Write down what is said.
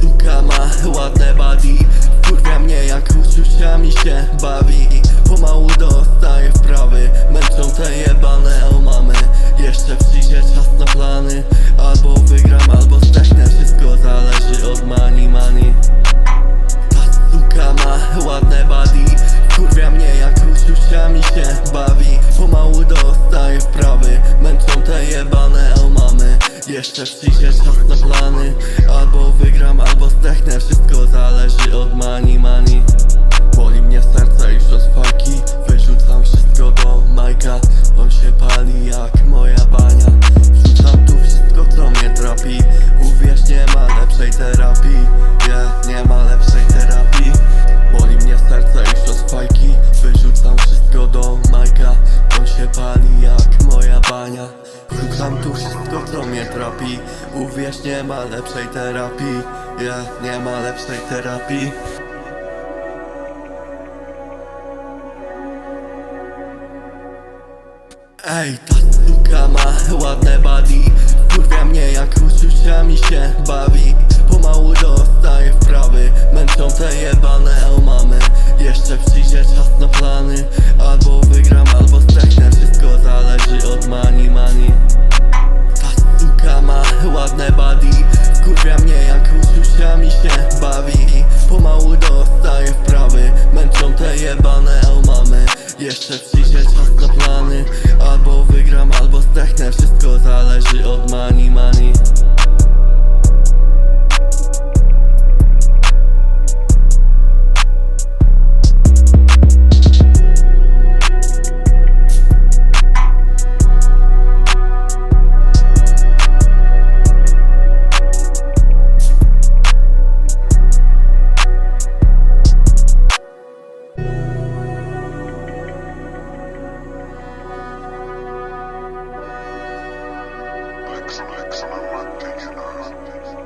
Suka ma ładne body. Kurwia mnie jak uczuciami się bawi. Pomału dostaje wprawy. Męczą te jebane omamy. Jeszcze przyjdzie czas na plany. Albo wygram, albo zdechnę Wszystko zależy od money, money Ta ma ładne body. Kurwia mnie jak uczuciami się bawi. Pomału dostaje wprawy. Męczą te jebane omamy. Jeszcze przyjdzie czas na plany. Albo wygram, zdechnę Wszystko zależy od money, money wszystko co mnie trapi? Uwierz nie ma lepszej terapii. Yeah, nie ma lepszej terapii. Ej, ta suka ma ładne body. Kurwia mnie jak uczuciami się bawi. Pomału dostaje wprawy. Męczą te jebane omamy Jeszcze przyjdzie czas na plany. Albo wygram, albo ładne body. Kurwia mnie jak uczuciami się bawi. Pomału dostaje wprawy. Męczą te jebane omamy Jeszcze przyjdzie Excellent, X, X,